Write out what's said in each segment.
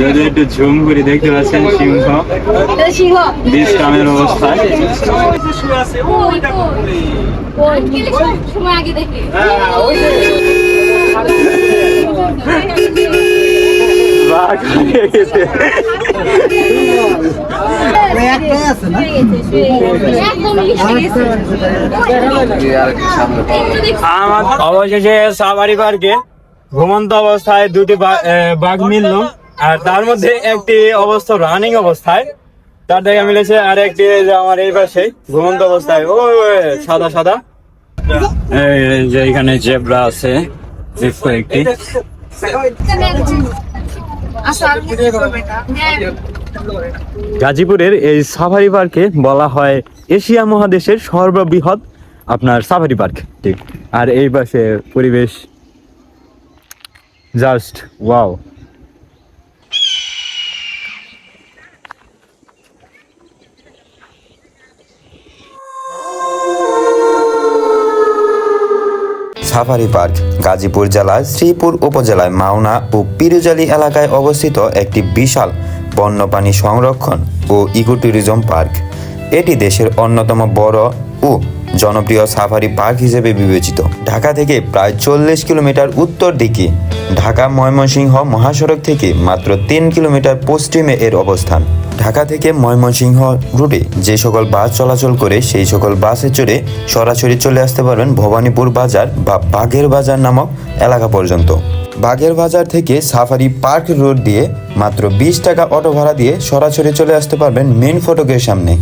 রোদে একটু ঝুম করে দেখতে পাচ্ছেন সিংহ। বিশ্রামের অবস্থায়। সময় আগে দেখি আমার অবশেষে সাফারি পার্কে ঘুমন্ত অবস্থায় দুটি বাঘ মিলল। আর তার মধ্যে একটি অবস্থা রানিং অবস্থায়। তার দেখা মিলেছে আর একটি আমার এই পাশে ঘুমন্ত অবস্থায়। ও সাদা সাদা। যে এখানে জেব্রা আছে কয়েকটি। গাজীপুরের এই সাফারি পার্কে বলা হয় এশিয়া মহাদেশের সর্ববৃহৎ আপনার সাফারি পার্ক, ঠিক। আর এই পাশে পরিবেশ just wow safari park, Gazipur জেলার শ্রীপুর উপজেলায় মাওনা ও পিরুজালি এলাকায় অবস্থিত একটি বিশাল বন্যপ্রাণী সংরক্ষণ ও ইকো ট্যুরিজম পার্ক। এটি দেশের অন্যতম বড় ও জনপ্রিয় সাফারি পার্ক হিসেবে বিবেচিত। ঢাকা থেকে প্রায় চল্লিশ কিলোমিটার উত্তর দিকে, ঢাকা ময়মনসিংহ মহাসড়ক থেকে মাত্র তিন কিলোমিটার পশ্চিমে এর অবস্থান। ঢাকা থেকে ময়মনসিংহ রুটে যে সকল বাস চলাচল করে, সেই সকল বাসে চড়ে সরাসরি চলে আসতে পারবেন ভবানীপুর বাজার বা বাগের বাজার নামক এলাকা পর্যন্ত। বাগের বাজার থেকে সাফারি পার্ক রোড দিয়ে মাত্র বিশ টাকা অটো ভাড়া দিয়ে সরাসরি চলে আসতে পারবেন মেন ফটকের সামনে।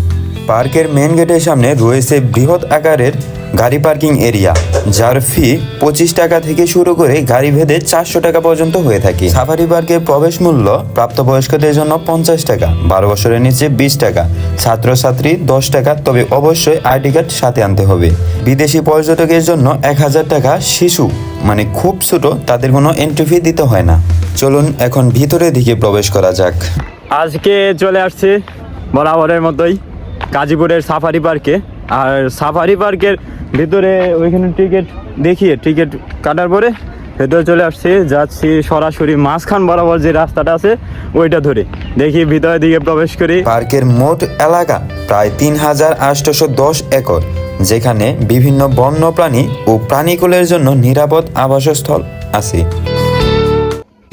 পার্কের মেন গেটের সামনে রয়েছে বৃহৎ আকারের গাড়ি পার্কিং এরিয়া যার ফি পঁচিশ টাকা থেকে শুরু করে গাড়ি ভেদে চারশো টাকা পর্যন্ত হয়ে থাকে। সাফারি পার্কের প্রবেশ মূল্য প্রাপ্তবয়স্কদের জন্য পঞ্চাশ টাকা, বারো বছরের নিচে বিশ টাকা, ছাত্রছাত্রী দশ টাকা, তবে অবশ্যই আইডি কার্ড সাথে আনতে হবে। বিদেশি পর্যটকের জন্য এক হাজার টাকা শিশু মানে খুব ছোট, তাদের কোনো এন্ট্রি ফি দিতে হয় না। চলুন এখন ভিতরের দিকে প্রবেশ করা যাক। আজকে চলে আসছে বরাবরের মতোই। গাজীপুরের সাফারি পার্কে। আর সাফারি পার্কের ভিতরে ওইখানে টিকিট দেখিয়ে টিকিট কাটার পরে ভেতরে চলে আসছি যাচ্ছি সরাসরি মাঝখান বরাবর যে রাস্তাটা আছে ওইটা ধরে। দেখি ভিতরের দিকে প্রবেশ করি। পার্কের মোট এলাকা প্রায় তিন হাজার আটশোশো দশ একর যেখানে বিভিন্ন বন্যপ্রাণী ও প্রাণীকুলের জন্য নিরাপদ আবাসস্থল আছে।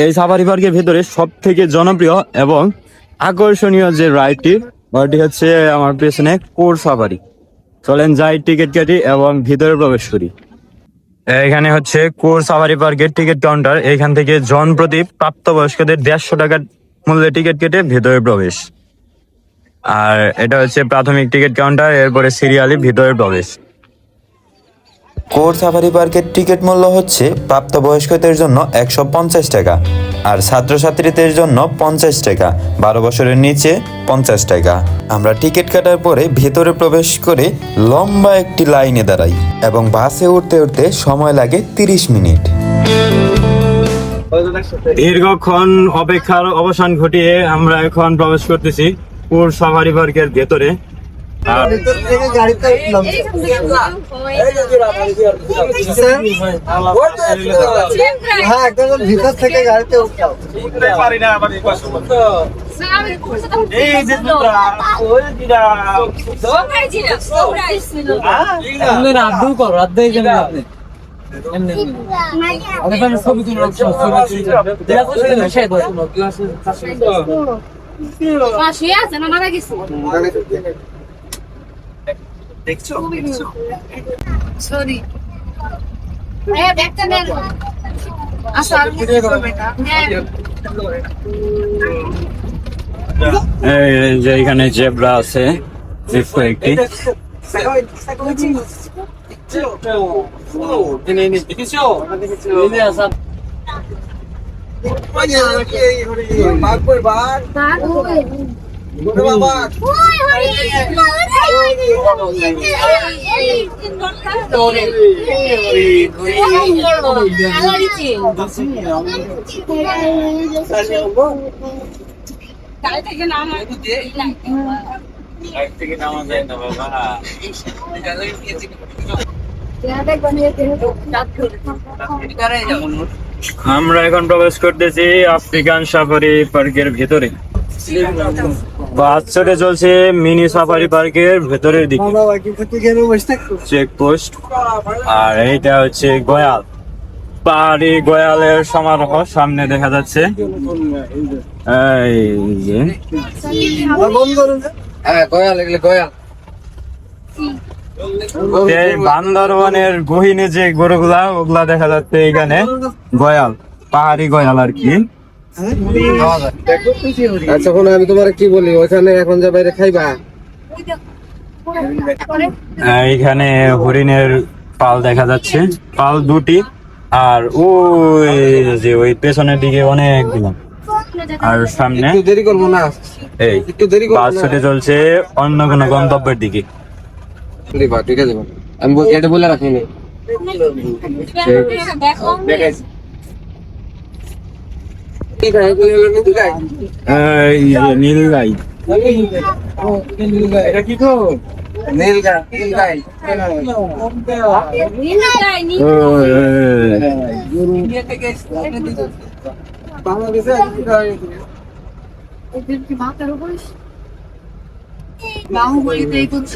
এই সাফারি পার্কের ভেতরে সব থেকে জনপ্রিয় এবং আকর্ষণীয় যে রাইডটি ওইটি হচ্ছে আমার পেছনে কোর সাফারি। চলেন যাই টিকিট কাটি এবং ভিতরে প্রবেশ করি। এখানে হচ্ছে কোর সাফারি পার্কের টিকিট কাউন্টার। এখান থেকে জন প্রতি প্রাপ্তবয়স্কদের দেড়শো টাকার মূল্যে টিকিট কেটে ভিতরে প্রবেশ। আর এটা হচ্ছে প্রাথমিক টিকিট কাউন্টার, এরপরে সিরিয়ালি ভিতরে প্রবেশ। কোর সাফারি পার্কের টিকিট মূল্য হচ্ছে প্রাপ্তবয়স্কদের জন্য একশো পঞ্চাশ টাকা। আর ছাত্রছাত্রীদের জন্য পঞ্চাশ টাকা, বারো বছরের নিচে পঞ্চাশ টাকা। আমরা টিকিট কাটার পরে ভেতরে প্রবেশ করে লম্বা একটি লাইনে দাঁড়াই এবং বাসে উঠতে উঠতে সময় লাগে তিরিশ মিনিট। দীর্ঘক্ষণ অপেক্ষার অবসান ঘটিয়ে আমরা এখন প্রবেশ করতেছি পুর সাফারি পার্কের ভেতরে। হ্যাঁ একদম ভিতর থেকে গাড়িতে উঠতে হবে। আব্দুল কর দেয় আপনি। ছবি তুলে আছে না মারা গেছে? সরি হ্যাঁ দেখতে নেন হ্যাঁ যে এখানে জেব্রা আছে কয়েকটি বাঘ আমরা এখন প্রবেশ করতেছি আফ্রিকান সাফারি পার্কের ভিতরে। বাস চলে চলছে মিনি সাফারি পার্কের ভেতরের দিকে। বাবা কিন্তু তুই কেন বসে থাকতো চেক পোস্ট আর এইটা হচ্ছে গয়াল। পাহাড়ি গয়ালের সমারোহ সামনে দেখা যাচ্ছে। এই যে। হ্যাঁ গয়াল এগুলো গয়াল। বান্দরবনের গহিনে যে গরুগুলা ওগুলা দেখা যাচ্ছে এখানে। গয়াল পাহাড়ি গয়াল আর কি। আচ্ছা এখন আমি তোমার কি বলি? ওখানে এখন যা বাইরে খাইবা? এইখানে হরিণের পাল দেখা যাচ্ছে। পাল দুটি আর ওই যে ওই পেছনের দিকে অনেকগুলো। আর সামনে দেরি করব না। এই একটু দেরি করব বাস ছুটে চলছে অন্য কোনো গন্তব্যের দিকে। ঠিক আছে আমি এটা বলে রাখিনি। নীল গাই। এটা কি তো? নীল গাই নীল গাই নীলা যায়নি বাংলাদেশে মাথার উপর বাহুবলিতে করছে।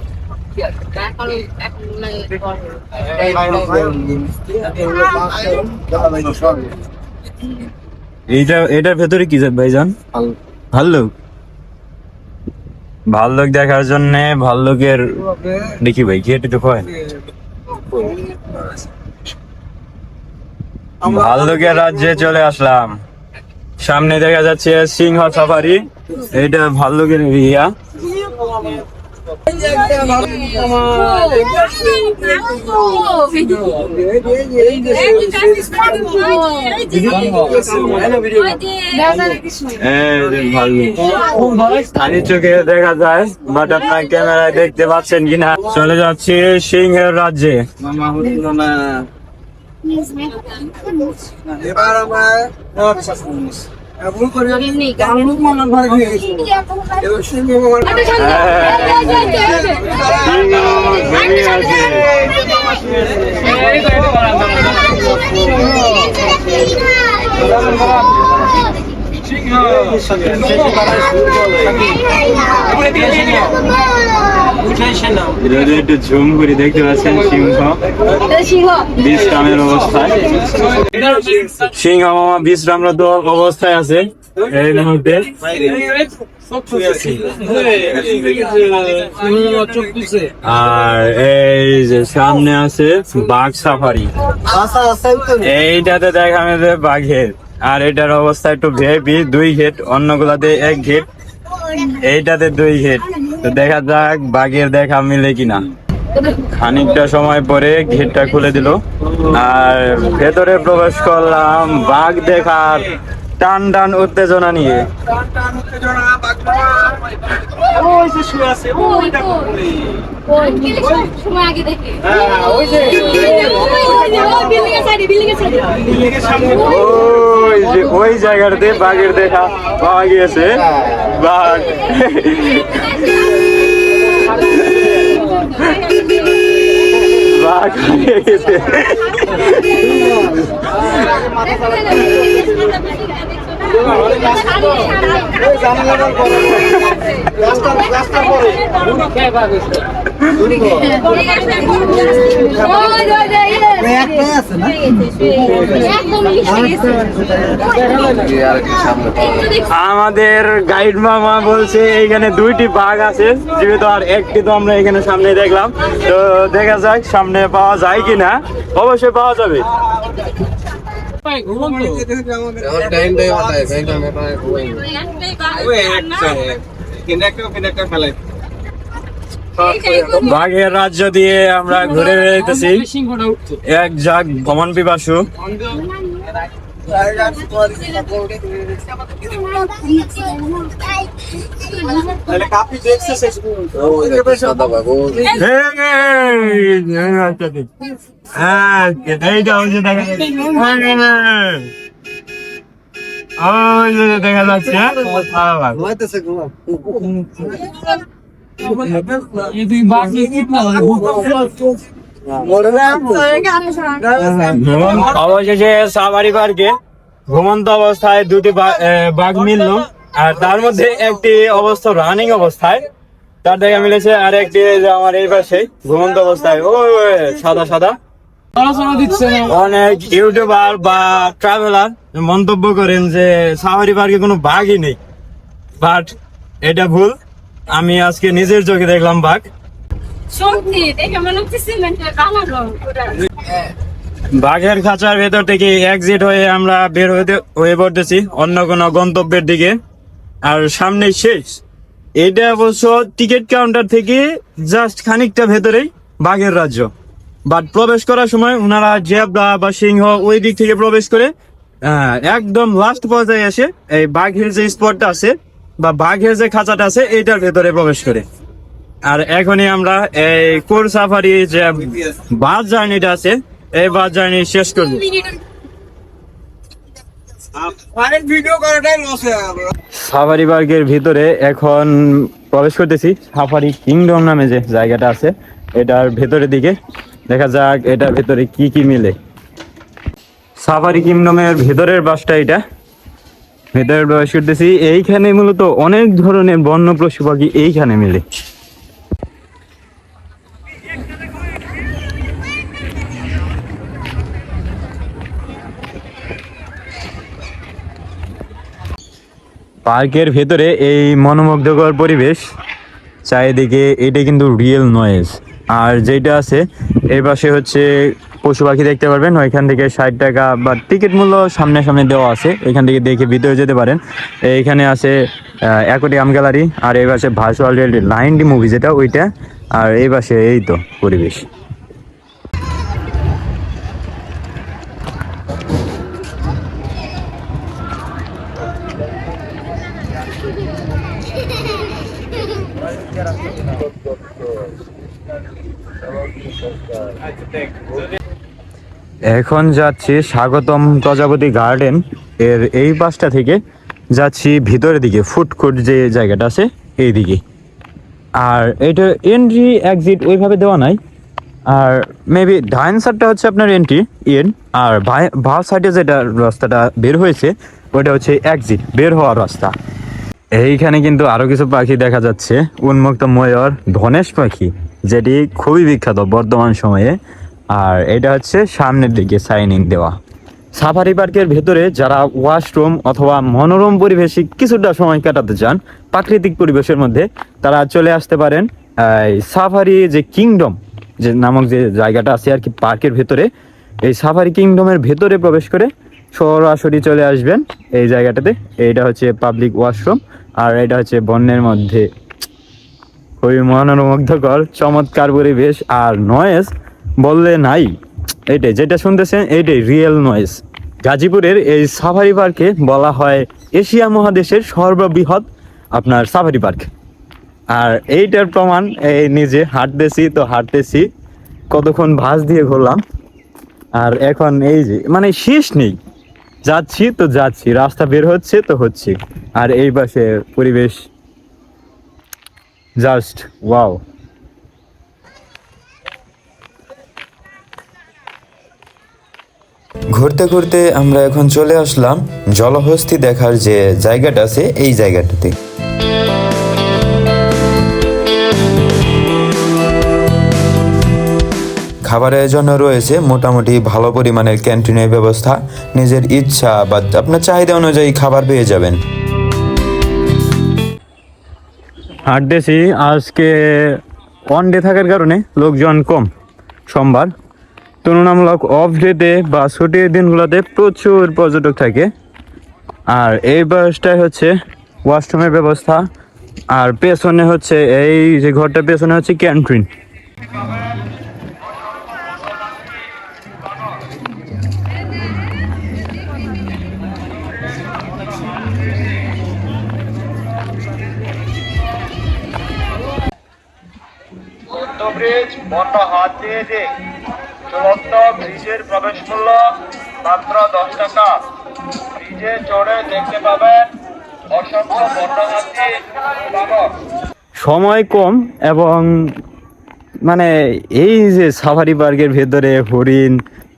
এইটা এটার ভেতরে কি ভাইজান? ভাল্লুক। ভাল্লুক? দেখার জন্য ভাল্লুকের দেখি ভাই গেট তো হয় ভাল্লুকের রাজ্যে চলে আসলাম। সামনে দেখা যাচ্ছে সিংহ সাফারি। এটা ভাল্লুকের এরিয়া দেখা যায় ক্যামেরায় দেখতে পাচ্ছেন কিনা চলে যাচ্ছি সিংহের রাজ্যে এবার ভুল করে আমি মনে ঘরে নিয়ে গেছি এবার শুনব আমার সিংহ এটা একটু ঝুম করে দেখতে পাচ্ছেন সিংহ। বিশ্রামের অবস্থায়। সিংহ মামা বিশ্রামরত অবস্থায় আছে এই মুহূর্তে। আর এই যে সামনে আছে বাঘ সাফারি। এইটাতে দেখা যাবে বাঘের আর এটার অবস্থা একটু ভেবি দুই ঘেট অন্যগুলাতে এক ঘেট এইটাতে দুই ঘেট তো দেখা যাক বাঘের দেখা মিলে কিনা। খানিকটা সময় পরে ঘেটটা খুলে দিল। আর ভেতরে প্রবেশ করলাম বাঘ দেখার টান টান উত্তেজনা নিয়ে। ওই যে ওই জায়গাটাতে বাঘের দেখা পাওয়া গিয়েছে। বাঘ বাঘ হারিয়ে গেছে। একটাই আছে না আমাদের গাইড মামা বলছে এইখানে দুইটি বাঘ আছে যেহেতু আর একটি তো আমরা এখানে সামনে দেখলাম। তো দেখা যাক সামনে পাওয়া যায় কিনা। অবশ্যই পাওয়া যাবে। বাঘের রাজ্য দিয়ে আমরা ঘুরে বেড়াইতেছি এক জাগ ভ্রমণ পিপাসু হ্যাঁ দেখা যাচ্ছে অবশেষে সাফারি পার্কে ঘুমন্ত অবস্থায় দুটি বাঘ মিলল। আর তার মধ্যে একটি অবস্থা রানিং অবস্থায়। তার দেখা মিলেছে আর একটি আমার এই পাশে ঘুমন্ত অবস্থায়। ও সাদা সাদা। অনেক ইউটিউবার বা ট্রাভেলার মন্তব্য করেন যে সাফারি পার্কে কোনো বাঘই নেই। বাট এটা ভুল। আমি আজকে নিজের চোখে দেখলাম বাঘ। সত্যি দেখে মনে হচ্ছে সিমেন্টের বানানো বাঘের খাঁচার ভেতর থেকে এক্সিট হয়ে আমরা বের হতে হয়ে পড়তেছি অন্য কোনো গন্তব্যের দিকে। আর সামনে শেষ। এটা অবশ্য টিকিট কাউন্টার থেকে জাস্ট খানিকটা ভেতরেই বাঘের রাজ্য। বাট প্রবেশ করার সময় ওনারা জেবরা বা সিংহ ওই দিক থেকে প্রবেশ করে একদম লাস্ট পর্যায়ে এসে এই বাঘের যে স্পটটা আছে বা বাঘের যে খাঁচাটা আছে এইটার ভেতরে প্রবেশ করে। আর এখনই আমরা এই কোর সাফারি যে বাস জার্নিটা আছে এই বাস জার্নি শেষ করব। সাফারি পার্কের ভিতরে এখন প্রবেশ করতেছি। সাফারি কিংডম নামে যে জায়গাটা আছে এটার ভেতরের দিকে। দেখা যাক এটার ভেতরে কি কি মিলে। সাফারি কিংডমের ভেতরের বাসটা এটা ভেতরে প্রবেশ করতেছি। এইখানে মূলত অনেক ধরনের বন্য পশু পাখি এইখানে মিলে। পার্কের ভেতরে এই মনোমুগ্ধকর পরিবেশ, চারিদিকে এটা কিন্তু রিয়েল নয়েজ আর যেটা আছে, এর পাশে হচ্ছে পশু পাখি দেখতে পারবেন। ওইখান থেকে ষাট টাকা বা টিকিট মূল্য সামনে সামনে দেওয়া আছে। এখান থেকে দেখে ভিতরে যেতে পারেন। এইখানে আছে অ্যাকোটিয়াম গ্যালারি আর এই পাশে virtual reality nine D movie যেটা, ওইটা। আর এই পাশে এই তো পরিবেশ। এখন যাচ্ছি স্বাগতম প্রজাপতি গার্ডেন। এর এই পাশটা থেকে যাচ্ছি ভিতরের দিকে, ফুড কোর্ট যে জায়গাটা আছে এই দিকে আর এটা এন্ট্রি এক্সিট ওইভাবে দেওয়া নাই। আর মেবি ডাইন সাইডটা হচ্ছে আপনার এন্ট্রি ইন আর বা সাইডে যেটা রাস্তাটা বের হয়েছে ওটা হচ্ছে এক্সিট বের হওয়ার রাস্তা। এইখানে কিন্তু আরও কিছু পাখি দেখা যাচ্ছে। উন্মুক্ত ময়ূর, ধনেশ পাখি, যেটি খুবই বিখ্যাত বর্তমান সময়ে। আর এটা হচ্ছে সামনের দিকে সাইনিং দেওয়া। সাফারি পার্কের ভেতরে যারা ওয়াশরুম অথবা মনোরম পরিবেশে কিছুটা সময় কাটাতে চান, প্রাকৃতিক পরিবেশের মধ্যে, তারা চলে আসতে পারেন সাফারি যে কিংডম যে নামক যে জায়গাটা আছে আর কি পার্কের ভেতরে, এই সাফারি কিংডমের ভেতরে প্রবেশ করে সরাসরি চলে আসবেন এই জায়গাটাতে। এইটা হচ্ছে পাবলিক ওয়াশরুম আর এটা হচ্ছে বন্যের মধ্যে। খুবই মনোমুগ্ধকর, চমৎকার পরিবেশ আর নয়েজ বললে নাই। এইটাই, যেটা শুনতেছেন, এইটাই রিয়েল নয়েজ গাজীপুরের এই সাফারি পার্কে বলা হয় এশিয়া মহাদেশের সর্ববৃহৎ আপনার সাফারি পার্ক আর এইটার প্রমাণ, এই নিজে হাঁটতেছি, তো হাঁটতেছি, কতক্ষণ ভাঁজ দিয়ে ঘুরলাম। আর এখন এই যে মানে শেষ নেই। যাচ্ছি তো যাচ্ছি, রাস্তা বের হচ্ছে তো হচ্ছে। আর এই পাশে পরিবেশ জাস্ট ওয়াও ঘুরতে ঘুরতে আমরা এখন চলে আসলাম জলহস্তি দেখার যে জায়গাটা আছে, এই জায়গাটাতে। খাবারের জন্য রয়েছে মোটামুটি ভালো পরিমাণের ক্যান্টিনের ব্যবস্থা। নিজের ইচ্ছা বা আপনার চাহিদা অনুযায়ী খাবার পেয়ে যাবেন। আর দেশি আজকে অন ডে থাকার কারণে লোকজন কম সোমবার। তুলনামূলক অফ ডেতে বা ছুটির দিনগুলোতে প্রচুর পর্যটক থাকে। আর এই বাসটায় হচ্ছে ওয়াশরুমের ব্যবস্থা, আর পেছনে হচ্ছে এই যে ঘরটা পেছনে হচ্ছে ক্যান্টিন ব্রিজ বন্ধ হাত দিয়েছে চলন্ত ব্রিজের প্রবেশ মূল্য মাত্র দশ টাকা। ব্রিজে চড়ে দেখতে পাবেন অসংখ্য বন্যহাতি বানর সময় কম এবং মানে এই যে সাফারি পার্কের ভেতরে হরিণ,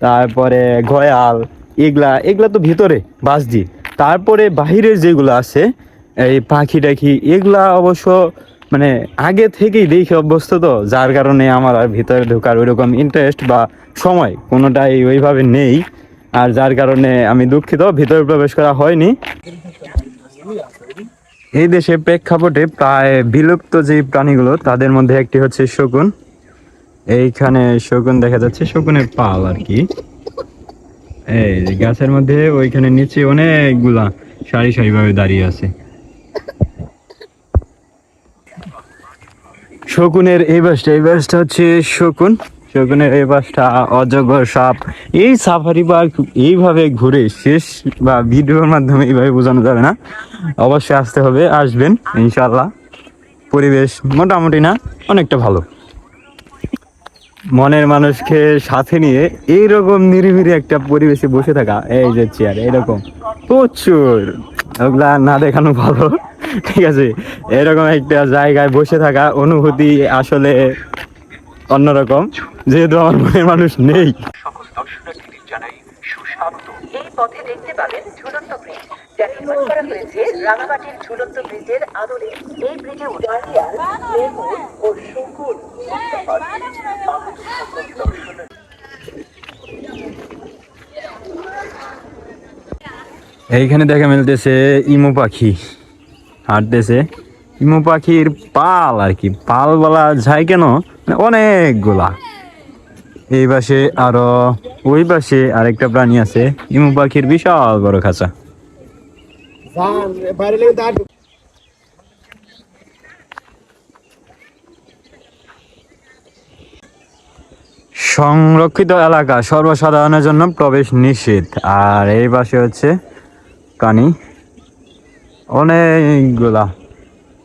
তারপরে গয়াল এগুলা এগুলা তো ভিতরে বাস দিয়ে। তারপরে বাহিরের যেগুলো আছে, এই পাখি টাখি এগুলা অবশ্য মানে আগে থেকেই দেখে অভ্যস্ত তো, যার কারণে আমার আর ভিতরে ঢোকার ওইরকম ইন্টারেস্ট বা সময় কোনোটাই ওইভাবে নেই। আর যার কারণে আমি দুঃখিত, ভিতরে প্রবেশ করা হয়নি। এই দেশে প্রেক্ষাপটে প্রায় বিলুপ্ত যে প্রাণীগুলো, তাদের মধ্যে একটি হচ্ছে শকুন। এইখানে শকুন দেখা যাচ্ছে, শকুনের পাল আর কি। এই গাছের মধ্যে, ওইখানে নিচে অনেকগুলা সারি সারি ভাবে দাঁড়িয়ে আছে। শকুনের এই বাসটা এই বাসটা হচ্ছে শকুন। শকুনের এই বাসটা অজগর সাপ। এই সাফারি পার্ক এইভাবে ঘুরে শেষ বা ভিডিওর মাধ্যমে এইভাবে বোঝানো যাবে না। অবশ্যই আসতে হবে, আসবেন ইনশাল্লাহ পরিবেশ মোটামুটি না, অনেকটা ভালো। মনের মানুষকে সাথে নিয়ে এইরকম নিরিবিলি একটা পরিবেশে বসে থাকা, এই যে চেয়ার এরকম প্রচুর। ওগুলা না দেখানো ভালো। ঠিক আছে? এরকম একটা জায়গায় বসে থাকা অনুভূতি আসলে অন্যরকম। যেহেতু আমার মনের মানুষ নেই। এই পথে দেখতে পাবেন ঝুলন্ত ব্রিজ। যা নির্মাণ করা হয়েছে রাঙামাটির ঝুলন্ত ব্রিজের আদলে। এই ব্রিজে লেবুর ও এইখানে দেখা মিলতেছে ইমু পাখি। হাঁটতেছে। ইমু পাখির পাল আর কি। পাল বলা যায় কেন? মানে অনেকগুলা। এই পাশে আরও, ওই পাশে আরেকটা প্রাণী আছে। ইমু পাখির বিশাল বড় খাঁচা। সংরক্ষিত এলাকা সর্বসাধারণের জন্য প্রবেশ নিষেধ আর এই পাশে হচ্ছে কানি? অনেকগুলা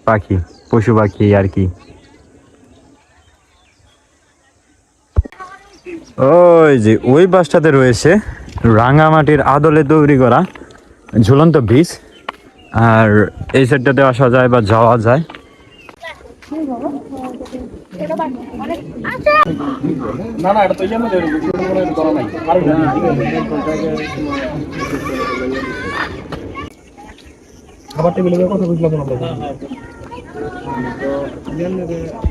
পাখি, পশু পাখি আর কি। ওই যে ওই বাসটাতে রয়েছে রাঙামাটির আদলে তৈরি করা ঝুলন্ত ব্রিজ আর এই সাইডটাতে আসা যায় বা যাওয়া যায়। না না এটা তো ইয়ে মধ্যে করা নাই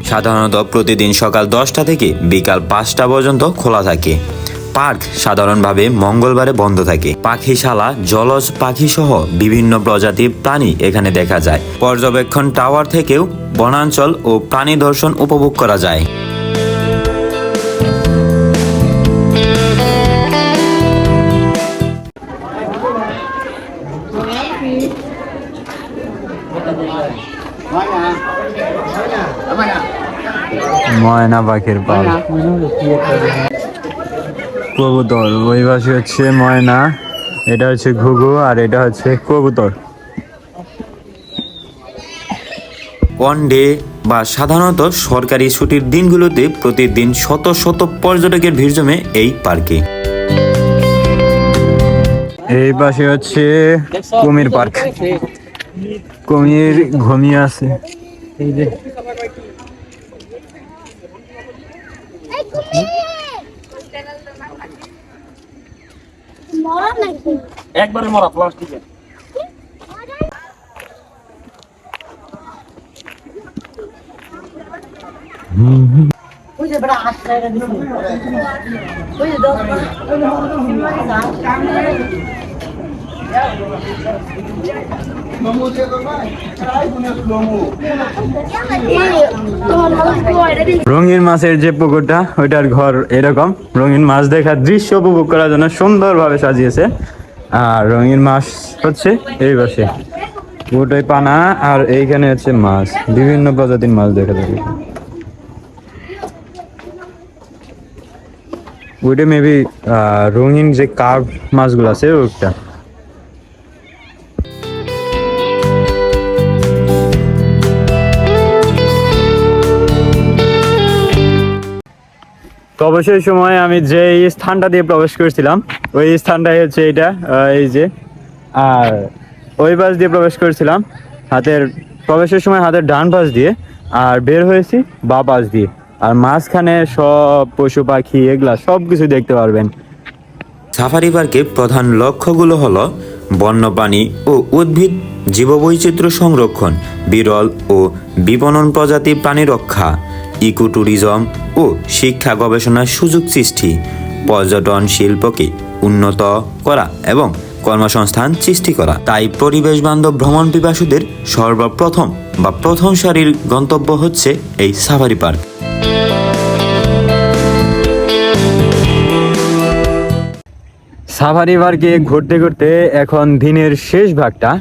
সাধারণত প্রতিদিন সকাল দশটা থেকে বিকাল পাঁচটা পর্যন্ত খোলা থাকে। পার্ক সাধারণভাবে মঙ্গলবারে বন্ধ থাকে। পাখিশালা, জলজ পাখি সহ বিভিন্ন প্রজাতির প্রাণী এখানে দেখা যায়। পর্যবেক্ষণ টাওয়ার থেকেও বনাঞ্চল ও প্রাণী দর্শন উপভোগ করা যায়। ময়না পাখির পাল। কবুতর ওই পাশে হচ্ছে ময়না এটা হচ্ছে ঘুঘু আর এটা হচ্ছে কবুতর। ওয়ান ডে বা সাধারণত সরকারি ছুটির দিনগুলোতে প্রতিদিন শত শত পর্যটকের ভিড় জমে এই পার্কে। এই পাশে হচ্ছে কুমির পার্ক। কুমির ঘুমিয়ে আছে। এই যে। একবারে মরা প্লাস্টিকের। এটা দিন রঙিন মাছের যে পুকুরটা, ওইটার ঘর এরকম। রঙিন মাছ দেখার দৃশ্য উপভোগ করার জন্য সুন্দরভাবে সাজিয়েছে। আর রঙিন মাছ হচ্ছে এই পাশে। ওটাই পানা, আর এইখানে হচ্ছে মাছ। বিভিন্ন প্রজাতির মাছ দেখা যাবে। ওইটা মেবি রঙিন যে কার্ভ মাছগুলো আছে, ওইটা। তো অবশ্যই সময় আমি যে স্থানটা দিয়ে প্রবেশ করেছিলাম, ওই স্থানটাই হচ্ছে এটা এই যে, আর ওই পাশ দিয়ে প্রবেশ করেছিলাম, হাতের প্রবেশের সময় হাতের ডান পাশ দিয়ে, আর বের হয়েছি বা পাশ দিয়ে, আর মাঝখানে সব পশু পাখি, এগুলা সব কিছু দেখতে পারবেন। সাফারি পার্কের প্রধান লক্ষ্যগুলো হলো বন্যপ্রাণী ও উদ্ভিদ, জীববৈচিত্র্য সংরক্ষণ, বিরল ও বিপণন প্রজাতি প্রাণী রক্ষা। ইকো ট্যুরিজম ও শিক্ষা গবেষণার সুযোগ সৃষ্টি, পর্যটন শিল্পকে উন্নত করা এবং কর্মসংস্থান সৃষ্টি করা। তাই পরিবেশ বান্ধব ভ্রমণ পিপাসুদের সর্বপ্রথম বা প্রথম সারির গন্তব্য হচ্ছে এই সাফারি পার্ক। সাফারি পার্কে ঘুরতে ঘুরতে এখন দিনের শেষ ভাগটা।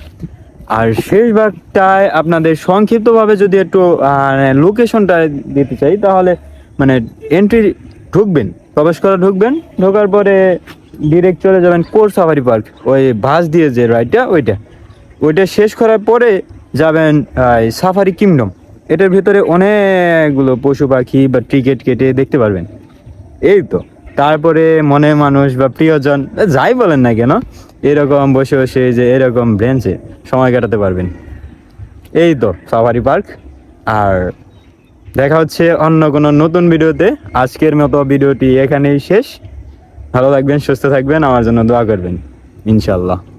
আর শেষ ভাগটায় আপনাদের সংক্ষিপ্তভাবে যদি একটু লোকেশনটা দিতে চাই, তাহলে মানে এন্ট্রি ঢুকবেন, প্রবেশ করে ঢুকবেন, ঢোকার পরে ডিরেক্ট চলে যাবেন কোর সাফারি পার্ক ওই বাস দিয়ে যে রাইডটা ওইটা। ওইটা শেষ করার পরে যাবেন সাফারি কিংডম এটার ভিতরে অনেকগুলো পশু পাখি বা টিকিট কেটে দেখতে পারবেন। এই তো। তারপরে মনে মানুষ বা প্রিয়জন, যাই বলেন না কেন এরকম বসে বসে যে এরকম ব্রেঞ্চে সময় কাটাতে পারবেন। এই তো সাফারি পার্ক। আর দেখা হচ্ছে অন্য কোনো নতুন ভিডিওতে। আজকের মতো ভিডিওটি এখানেই শেষ। ভালো থাকবেন, সুস্থ থাকবেন, আমার জন্য দোয়া করবেন। ইনশাল্লাহ